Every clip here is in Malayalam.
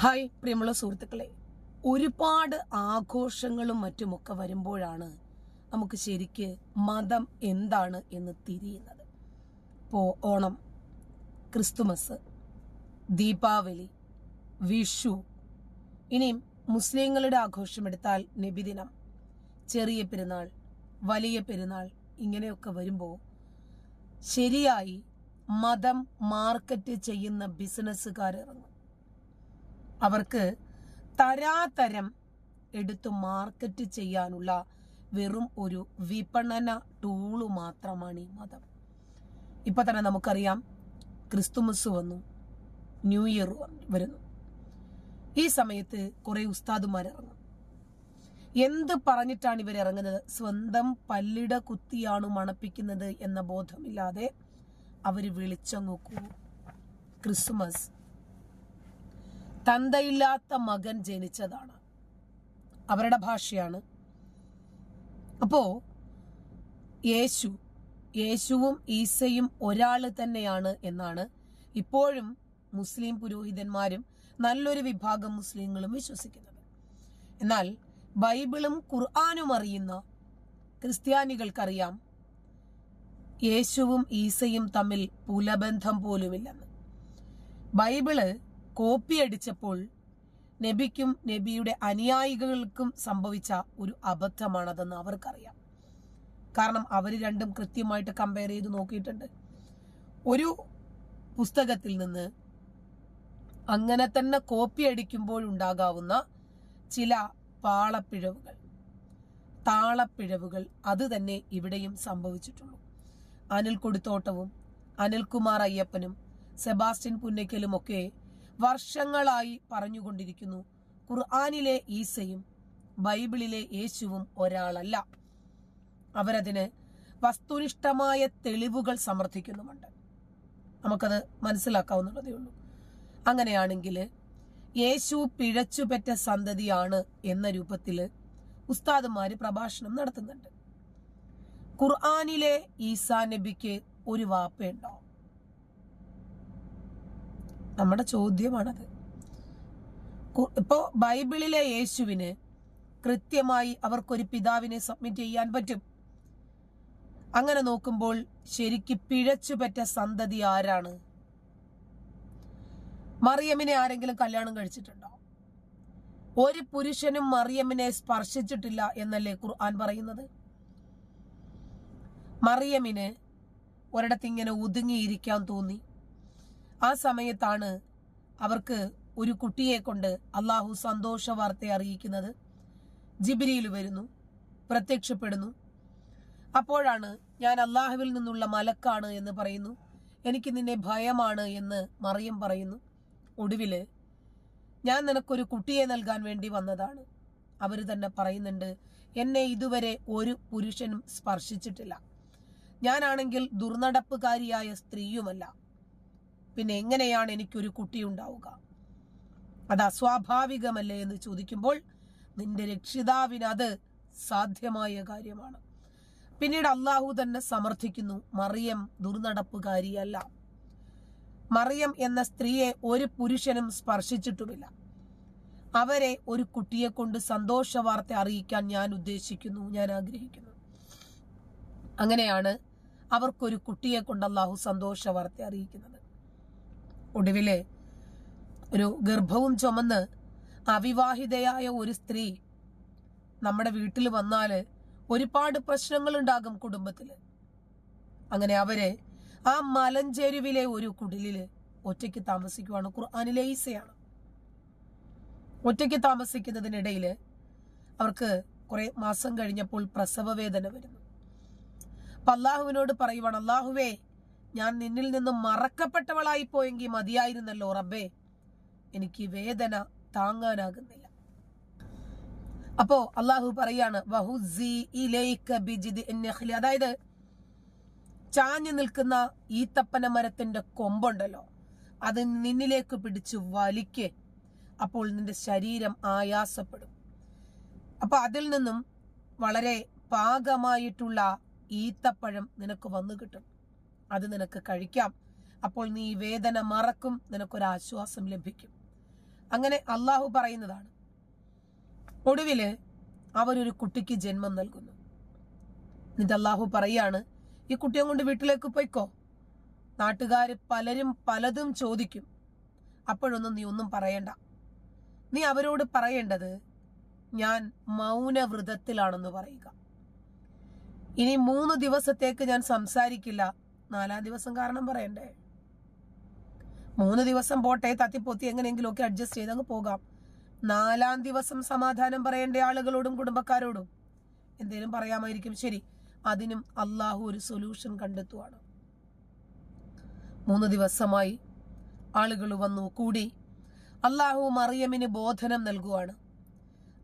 ഹായ് പ്രിയമുള്ള സുഹൃത്തുക്കളെ. ഒരുപാട് ആഘോഷങ്ങളും മറ്റുമൊക്കെ വരുമ്പോഴാണ് നമുക്ക് ശരിക്ക് മതം എന്താണ് എന്ന് തിരിയുന്നത്. ഇപ്പോൾ ഓണം ക്രിസ്തുമസ് ദീപാവലി വിഷു ഇനിയും മുസ്ലിങ്ങളുടെ ആഘോഷമെടുത്താൽ നബിദിനം ചെറിയ പെരുന്നാൾ വലിയ പെരുന്നാൾ ഇങ്ങനെയൊക്കെ വരുമ്പോൾ ശരിയായി മതം മാർക്കറ്റ് ചെയ്യുന്ന ബിസിനസ്സുകാർ ഇറങ്ങും. അവർക്ക് തരാതരം എടുത്ത് മാർക്കറ്റ് ചെയ്യാനുള്ള വെറും ഒരു വിപണന ടൂൾ മാത്രമാണ് ഈ മതം. ഇപ്പൊ തന്നെ നമുക്കറിയാം ക്രിസ്തുമസ് വന്നു ന്യൂ ഇയർ വരുന്നു. ഈ സമയത്ത് കുറെ ഉസ്താദുമാർ ഇറങ്ങും എന്ത് പറഞ്ഞിട്ടാണ് ഇവർ ഇറങ്ങുന്നത്? സ്വന്തം പല്ലിട കുത്തിയാണ് മണപ്പിക്കുന്നത് എന്ന ബോധമില്ലാതെ അവർ വിളിച്ചങ്ങോക്കൂ ക്രിസ്മസ് തന്തയില്ലാത്ത മകൻ ജനിച്ചതാണ്. അവരുടെ ഭാഷയാണ്. അപ്പോ യേശു യേശുവും ഈസയും ഒരാൾ തന്നെയാണ് എന്നാണ് ഇപ്പോഴും മുസ്ലിം പുരോഹിതന്മാരും നല്ലൊരു വിഭാഗം മുസ്ലിങ്ങളും വിശ്വസിക്കുന്നത്. എന്നാൽ ബൈബിളും ഖുർആാനും അറിയുന്ന ക്രിസ്ത്യാനികൾക്കറിയാം യേശുവും ഈസയും തമ്മിൽ പുലബന്ധം പോലുമില്ലെന്ന്. ബൈബിൾ കോപ്പി അടിച്ചപ്പോൾ നബിക്കും നബിയുടെ അനുയായികൾക്കും സംഭവിച്ച ഒരു അബദ്ധമാണതെന്ന് അവർക്കറിയാം. കാരണം അവർ രണ്ടും കൃത്യമായിട്ട് കമ്പയർ ചെയ്ത് നോക്കിയിട്ടുണ്ട്. ഒരു പുസ്തകത്തിൽ നിന്ന് അങ്ങനെ തന്നെ കോപ്പി അടിക്കുമ്പോൾ ഉണ്ടാകാവുന്ന ചില പാളപ്പിഴവുകൾ താളപ്പിഴവുകൾ അത് തന്നെ ഇവിടെയും സംഭവിച്ചിട്ടുള്ളൂ. അനിൽ കൊടുത്തോട്ടവും അനിൽകുമാർ അയ്യപ്പനും സെബാസ്റ്റ്യൻ പുന്നയ്ക്കലും ഒക്കെ വർഷങ്ങളായി പറഞ്ഞുകൊണ്ടിരിക്കുന്നു. ഖുർആാനിലെ ഈസയും ബൈബിളിലെ യേശുവും ഒരാളല്ല. അവരതിന് വസ്തുനിഷ്ഠമായ തെളിവുകൾ സമർത്ഥിക്കുന്നുമുണ്ട്. നമുക്കത് മനസ്സിലാക്കാവുന്നതേ ഉള്ളൂ. അങ്ങനെയാണെങ്കിൽ യേശു പിഴച്ചുപെറ്റ സന്തതിയാണ് എന്ന രൂപത്തിൽ ഉസ്താദുമാര് പ്രഭാഷണം നടത്തുന്നുണ്ട്. ഖുർആാനിലെ ഈസാ നബിക്ക് ഒരു വാപ്പയുണ്ടോ? നമ്മുടെ ചോദ്യമാണത്. ഇപ്പോ ബൈബിളിലെ യേശുവിന് കൃത്യമായി അവർക്കൊരു പിതാവിനെ സബ്മിറ്റ് ചെയ്യാൻ പറ്റും. അങ്ങനെ നോക്കുമ്പോൾ ശരിക്ക് പിഴച്ചുപെറ്റ സന്തതി ആരാണ്? മറിയമ്മിനെ ആരെങ്കിലും കല്യാണം കഴിച്ചിട്ടുണ്ടോ? ഒരു പുരുഷനും മറിയമ്മിനെ സ്പർശിച്ചിട്ടില്ല എന്നല്ലേ ഖുർആൻ പറയുന്നത്? മറിയമ്മിന് ഒരിടത്ത് ഇങ്ങനെ ഒതുങ്ങിയിരിക്കാൻ തോന്നി. ആ സമയത്താണ് അവർക്ക് ഒരു കുട്ടിയെ കൊണ്ട് അള്ളാഹു സന്തോഷ വാർത്ത അറിയിക്കുന്നത്. ജിബിരിയിൽ വരുന്നു പ്രത്യക്ഷപ്പെടുന്നു. അപ്പോഴാണ് ഞാൻ അള്ളാഹുവിൽ നിന്നുള്ള മലക്കാണ് എന്ന് പറയുന്നു. എനിക്ക് നിന്നെ ഭയമാണ് എന്ന് മറിയം പറയുന്നു. ഒടുവിൽ ഞാൻ നിനക്കൊരു കുട്ടിയെ നൽകാൻ വേണ്ടി വന്നതാണ്. അവർ തന്നെ പറയുന്നുണ്ട് എന്നെ ഇതുവരെ ഒരു പുരുഷനും സ്പർശിച്ചിട്ടില്ല. ഞാനാണെങ്കിൽ ദുർനടപ്പുകാരിയായ സ്ത്രീയുമല്ല. പിന്നെ എങ്ങനെയാണ് എനിക്കൊരു കുട്ടി ഉണ്ടാവുക? അത് അസ്വാഭാവികമല്ലേ എന്ന് ചോദിക്കുമ്പോൾ നിന്റെ രക്ഷിതാവിന് അത് സാധ്യമായ കാര്യമാണ്. പിന്നീട് അള്ളാഹു തന്നെ സമർത്ഥിക്കുന്നു മറിയം ദുർനടപ്പുകാരിയല്ല. മറിയം എന്ന സ്ത്രീയെ ഒരു പുരുഷനും സ്പർശിച്ചിട്ടുമില്ല. അവരെ ഒരു കുട്ടിയെ കൊണ്ട് സന്തോഷ വാർത്ത അറിയിക്കാൻ ഞാൻ ഉദ്ദേശിക്കുന്നു ഞാൻ ആഗ്രഹിക്കുന്നു. അങ്ങനെയാണ് അവർക്കൊരു കുട്ടിയെ കൊണ്ട് അള്ളാഹു സന്തോഷ വാർത്ത അറിയിക്കുന്നത്. ഒടുവിൽ ഒരു ഗർഭവും ചുമന്ന് അവിവാഹിതയായ ഒരു സ്ത്രീ നമ്മുടെ വീട്ടിൽ വന്നാൽ ഒരുപാട് പ്രശ്നങ്ങൾ കുടുംബത്തിൽ. അങ്ങനെ അവർ ആ മലഞ്ചെരുവിലെ ഒരു കുടിലിൽ ഒറ്റയ്ക്ക് താമസിക്കുവാണ്. ഖുർആാനിലെ ഈസയാണ്. ഒറ്റയ്ക്ക് താമസിക്കുന്നതിനിടയിൽ അവർക്ക് കുറെ മാസം കഴിഞ്ഞപ്പോൾ പ്രസവ വേദന വരുന്നു. അപ്പൊ അള്ളാഹുവിനോട് പറയുവാണ് അള്ളാഹുവേ ഞാൻ നിന്നിൽ നിന്ന് മറക്കപ്പെട്ടവളായി പോയെങ്കിൽ മതിയായിരുന്നല്ലോ റബ്ബേ. എനിക്ക് വേദന താങ്ങാനാകുന്നില്ല. അപ്പോ അള്ളാഹു പറയാണ് അതായത് ചാഞ്ഞു നിൽക്കുന്ന ഈത്തപ്പന മരത്തിന്റെ കൊമ്പുണ്ടല്ലോ അത് നിന്നിലേക്ക് പിടിച്ച് വലിക്ക്. അപ്പോൾ നിന്റെ ശരീരം ആയാസപ്പെടും. അപ്പൊ അതിൽ നിന്നും വളരെ പാകമായിട്ടുള്ള ഈത്തപ്പഴം നിനക്ക് വന്നു കിട്ടും. അത് നിനക്ക് കഴിക്കാം. അപ്പോൾ നീ വേദന മറക്കും. നിനക്കൊരാശ്വാസം ലഭിക്കും. അങ്ങനെ അള്ളാഹു പറയുന്നതാണ്. ഒടുവിൽ അവരൊരു കുട്ടിക്ക് ജന്മം നൽകുന്നു. എന്നിട്ട് അള്ളാഹു പറയാണ് ഈ കുട്ടിയെ കൊണ്ട് വീട്ടിലേക്ക് പോയിക്കോ. നാട്ടുകാർ പലരും പലതും ചോദിക്കും. അപ്പോഴൊന്നും നീ ഒന്നും പറയണ്ട. നീ അവരോട് പറയേണ്ടത് ഞാൻ മൗനവ്രതത്തിലാണെന്ന് പറയുക. ഇനി മൂന്ന് ദിവസത്തേക്ക് ഞാൻ സംസാരിക്കില്ല. നാലാം ദിവസം കാരണം പറയണ്ടേ? മൂന്ന് ദിവസം പോട്ടെ തത്തിപ്പൊത്തി എങ്ങനെയെങ്കിലും ഒക്കെ അഡ്ജസ്റ്റ് ചെയ്ത് അങ്ങ് പോകാം. നാലാം ദിവസം സമാധാനം പറയേണ്ട ആളുകളോടും കുടുംബക്കാരോടും എന്തേലും പറയാമായിരിക്കും. ശരി അതിനും അള്ളാഹു ഒരു സൊല്യൂഷൻ കണ്ടെത്തുവാണ്. മൂന്ന് ദിവസമായി ആളുകൾ വന്നു കൂടി. അള്ളാഹു മറിയമിന് ബോധനം നൽകുവാണ്.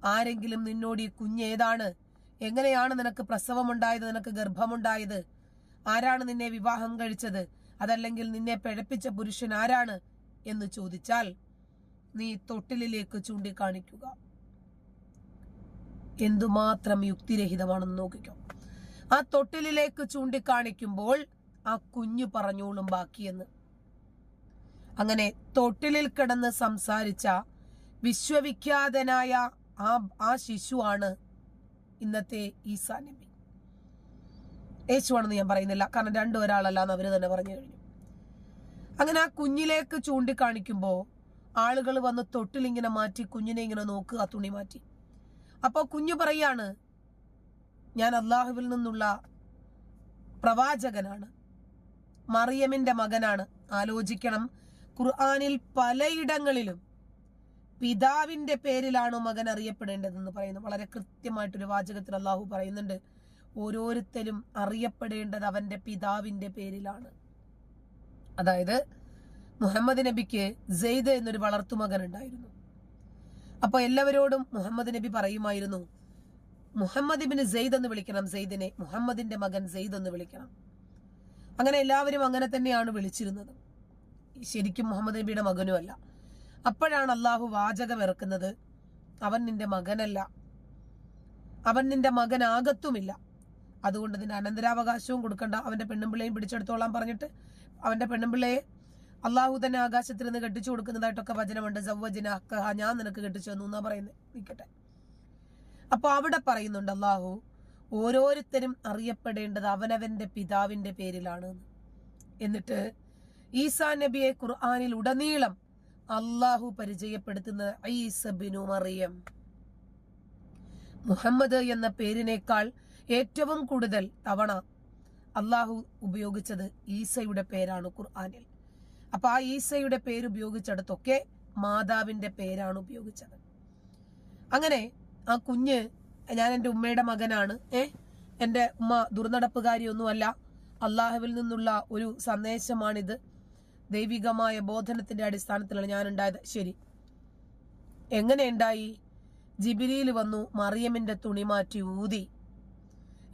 ആരെങ്കിലും നിന്നോട് കുഞ്ഞേതാണ് എങ്ങനെയാണ് നിനക്ക് പ്രസവമുണ്ടായത്? നിനക്ക് ഗർഭമുണ്ടായത്? ആരാണ് നിന്നെ വിവാഹം കഴിച്ചത്? അതല്ലെങ്കിൽ നിന്നെ പിഴപ്പിച്ച പുരുഷൻ ആരാണ്? എന്ന് ചോദിച്ചാൽ നീ തൊട്ടിലേക്ക് ചൂണ്ടിക്കാണിക്കുക. എന്തുമാത്രം യുക്തിരഹിതമാണെന്ന് നോക്കിക്കോ. ആ തൊട്ടിലേക്ക് ചൂണ്ടിക്കാണിക്കുമ്പോൾ ആ കുഞ്ഞു പറഞ്ഞോളും ബാക്കിയെന്ന്. അങ്ങനെ തൊട്ടിലിൽ കിടന്ന് സംസാരിച്ച വിശ്വവിഖ്യാതനായ ആ ആ ശിശുവാണ് ഇന്നത്തെ ഈ നബി യേശുവാണെന്ന് ഞാൻ പറയുന്നില്ല. കാരണം രണ്ടു ഒരാളല്ല എന്ന് അവർ തന്നെ പറഞ്ഞു കഴിഞ്ഞു. അങ്ങനെ ആ കുഞ്ഞിലേക്ക് ചൂണ്ടിക്കാണിക്കുമ്പോൾ ആളുകൾ വന്ന് തൊട്ടിലിങ്ങനെ മാറ്റി കുഞ്ഞിനെ ഇങ്ങനെ നോക്കുക തുണി മാറ്റി. അപ്പോൾ കുഞ്ഞു പറയാണ് ഞാൻ അള്ളാഹുവിൽ നിന്നുള്ള പ്രവാചകനാണ്. മറിയമിന്റെ മകനാണ്. ആലോചിക്കണം. ഖുർആാനിൽ പലയിടങ്ങളിലും പിതാവിന്റെ പേരിലാണോ മകൻ അറിയപ്പെടേണ്ടതെന്ന് പറയുന്നു. വളരെ കൃത്യമായിട്ടൊരു വാചകത്തിൽ അള്ളാഹു പറയുന്നുണ്ട്. ഓരോരുത്തരും അറിയപ്പെടേണ്ടത് അവന്റെ പിതാവിന്റെ പേരിലാണ്. അതായത് മുഹമ്മദ് നബിക്ക് സെയ്ദ് എന്നൊരു വളർത്തുമകൻ ഉണ്ടായിരുന്നു. അപ്പൊ എല്ലാവരോടും മുഹമ്മദ് നബി പറയുമായിരുന്നു മുഹമ്മദ് ഇബിന് സെയ്ദ് എന്ന് വിളിക്കണം സെയ്ദിനെ. മുഹമ്മദിന്റെ മകൻ സെയ്ദ് എന്ന് വിളിക്കണം. അങ്ങനെ എല്ലാവരും അങ്ങനെ തന്നെയാണ് വിളിച്ചിരുന്നത്. ശരിക്കും മുഹമ്മദ് നബിയുടെ മകനുമല്ല അപ്പോഴാണ് അള്ളാഹു വാചകം ഇറക്കുന്നത് അവൻ നിന്റെ മകനല്ല. അവൻ നിന്റെ മകനാകത്തുമില്ല. അതുകൊണ്ട് ഇതിന്റെ അനന്തരാവകാശവും കൊടുക്കണ്ട. അവന്റെ പെണ്ണുമ്പിള്ളയും പിടിച്ചെടുത്തോളാം പറഞ്ഞിട്ട് അവന്റെ പെണ്ണുമ്പിള്ളയെ അള്ളാഹു തന്നെ ആകാശത്തിൽ നിന്ന് കെട്ടിച്ചു കൊടുക്കുന്നതായിട്ടൊക്കെ വചനമുണ്ട്. സവ്വജന അക്കഹ ഞാൻ നിനക്ക് കെട്ടിച്ചു തന്നു എന്നാ പറയുന്നത്. നിൽക്കട്ടെ അപ്പൊ അവിടെ പറയുന്നുണ്ട് അള്ളാഹു ഓരോരുത്തരും അറിയപ്പെടേണ്ടത് അവനവന്റെ പിതാവിന്റെ പേരിലാണ് എന്ന്. എന്നിട്ട് ഈസാ നബിയെ ഖുർആാനിൽ ഉടനീളം അള്ളാഹു പരിചയപ്പെടുത്തുന്ന ഐസബിനു മറിയം. മുഹമ്മദ് എന്ന പേരിനേക്കാൾ ഏറ്റവും കൂടുതൽ തവണ അള്ളാഹു ഉപയോഗിച്ചത് ഈസയുടെ പേരാണ് ഖുർആാനിൽ. അപ്പൊ ആ ഈസയുടെ പേര് ഉപയോഗിച്ചിടത്തൊക്കെ മാതാവിന്റെ പേരാണ് ഉപയോഗിച്ചത്. അങ്ങനെ ആ കുഞ്ഞ് ഞാൻ എന്റെ ഉമ്മയുടെ മകനാണ് ഏ എന്റെ ഉമ്മ ദുർനടപ്പുകാരിയൊന്നുമല്ല അള്ളാഹുവിൽ നിന്നുള്ള ഒരു സന്ദേശമാണിത്. ദൈവികമായ ബോധനത്തിന്റെ അടിസ്ഥാനത്തിലാണ് ഞാൻ ഉണ്ടായത് ശരി. എങ്ങനെ ഉണ്ടായി? ജിബിരിയിൽ വന്നു മറിയമിന്റെ തുണി മാറ്റി ഊതി.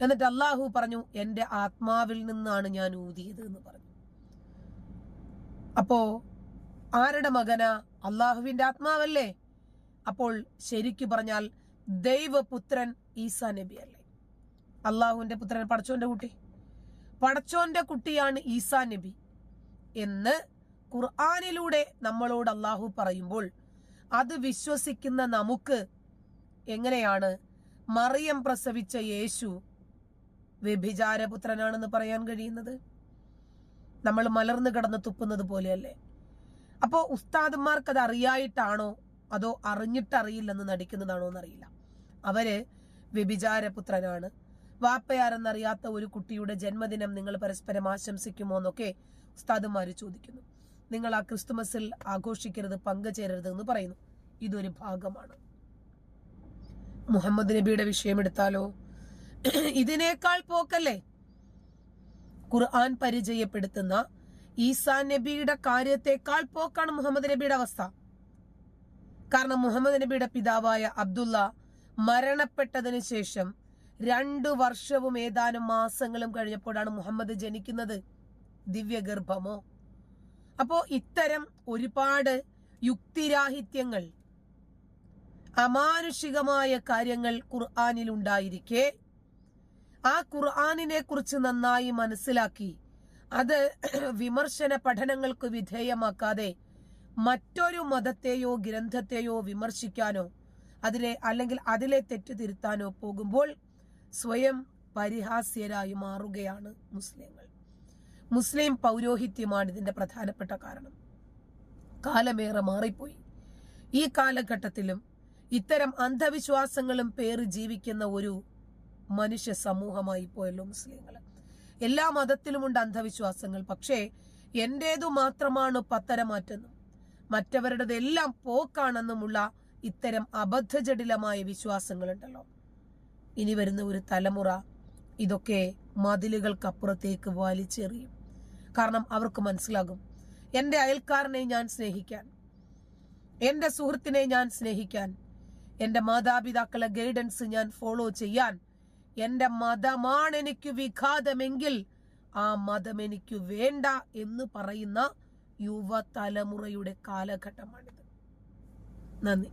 എന്നിട്ട് അള്ളാഹു പറഞ്ഞു എന്റെ ആത്മാവിൽ നിന്നാണ് ഞാൻ ഊതിയത് എന്ന് പറഞ്ഞു. അപ്പോ ആരുടെ മകന? അള്ളാഹുവിന്റെ ആത്മാവല്ലേ? അപ്പോൾ ശരിക്കു പറഞ്ഞാൽ ദൈവപുത്രൻ ഈസാ നബി അല്ലേ? അള്ളാഹുവിന്റെ പുത്രൻ പടച്ചോന്റെ കുട്ടി. പടച്ചോന്റെ കുട്ടിയാണ് ഈസാ നബി എന്ന് ഖുർആാനിലൂടെ നമ്മളോട് അള്ളാഹു പറയുമ്പോൾ അത് വിശ്വസിക്കുന്ന നമുക്ക് എങ്ങനെയാണ്? മറിയം പ്രസവിച്ച യേശു വ്യഭിചാരപുത്രനാണെന്ന് പറയാൻ കഴിയുന്നത്? നമ്മൾ മലർന്നു കിടന്ന് തുപ്പുന്നത് പോലെയല്ലേ? അപ്പോൾ ഉസ്താദന്മാർക്ക് അത് അറിയായിട്ടാണോ അതോ അറിഞ്ഞിട്ടറിയില്ലെന്ന് നടിക്കുന്നതാണോ എന്നറിയില്ല. അവർ വ്യഭിചാരപുത്രനാണ്. വാപ്പയാരെന്നറിയാത്ത ഒരു കുട്ടിയുടെ ജന്മദിനം നിങ്ങൾ പരസ്പരം ആശംസിക്കുമോ എന്നൊക്കെ ഉസ്താദന്മാര് ചോദിക്കുന്നു. നിങ്ങൾ ആ ക്രിസ്തുമസിൽ ആഘോഷിക്കരുത് പങ്കുചേരരുത് എന്ന് പറയുന്നു. ഇതൊരു ഭാഗമാണ്. മുഹമ്മദ് നബിയുടെ വിഷയം എടുത്താലോ? ഇതിനേക്കാൾ പോക്കല്ലേ? ഖുർആൻ പരിചയപ്പെടുത്തുന്ന ഈസാ നബിയുടെ കാര്യത്തെക്കാൾ പോക്കാണ് മുഹമ്മദ് നബിയുടെ അവസ്ഥ. കാരണം മുഹമ്മദ് നബിയുടെ പിതാവായ അബ്ദുള്ള മരണപ്പെട്ടതിന് ശേഷം രണ്ടു വർഷവും ഏതാനും മാസങ്ങളും കഴിഞ്ഞപ്പോഴാണ് മുഹമ്മദ് ജനിക്കുന്നത്. ദിവ്യഗർഭമോ? അപ്പോ ഇത്തരം ഒരുപാട് യുക്തിരാഹിത്യങ്ങൾ അമാനുഷികമായ കാര്യങ്ങൾ ഖുർആാനിൽ ഉണ്ടായിരിക്കെ ആ ഖുർആാനിനെ കുറിച്ച് നന്നായി മനസ്സിലാക്കി. അത് വിമർശന പഠനങ്ങൾക്ക് വിധേയമാക്കാതെ മറ്റൊരു മതത്തെയോ ഗ്രന്ഥത്തെയോ വിമർശിക്കാനോ അതിലെ അല്ലെങ്കിൽ അതിലെ തെറ്റ് തിരുത്താനോ പോകുമ്പോൾ സ്വയം പരിഹാസ്യരായി മാറുകയാണ് മുസ്ലിങ്ങൾ. മുസ്ലിം പൗരോഹിത്യമാണ് ഇതിന്റെ പ്രധാനപ്പെട്ട കാരണം. കാലമേറെ മാറിപ്പോയി. ഈ കാലഘട്ടത്തിലും ഇത്തരം അന്ധവിശ്വാസങ്ങളും പേറി ജീവിക്കുന്ന ഒരു മനുഷ്യ സമൂഹമായി പോയല്ലോ മുസ്ലിങ്ങൾ എല്ലാ മതത്തിലുമുണ്ട് അന്ധവിശ്വാസങ്ങൾ. പക്ഷേ എന്റേതു മാത്രമാണ് പത്തരമാറ്റെന്നും മറ്റവരുടേതെല്ലാം പോക്കാണെന്നുമുള്ള ഇത്തരം അബദ്ധജടിലമായ വിശ്വാസങ്ങളുണ്ടല്ലോ. ഇനി വരുന്ന ഒരു തലമുറ ഇതൊക്കെ മതിലുകൾക്കപ്പുറത്തേക്ക് വലിച്ചെറിയും. കാരണം അവർക്ക് മനസ്സിലാകും എന്റെ അയൽക്കാരനെ ഞാൻ സ്നേഹിക്കാൻ എന്റെ സുഹൃത്തിനെ ഞാൻ സ്നേഹിക്കാൻ എന്റെ മാതാപിതാക്കളെ ഗൈഡൻസ് ഞാൻ ഫോളോ ചെയ്യാൻ എന്റെ മതമാണ് എനിക്ക് വിഘാതമെങ്കിൽ ആ മതം എനിക്ക് വേണ്ട എന്ന് പറയുന്ന യുവതലമുറയുടെ കാലഘട്ടമാണിത്. നന്ദി.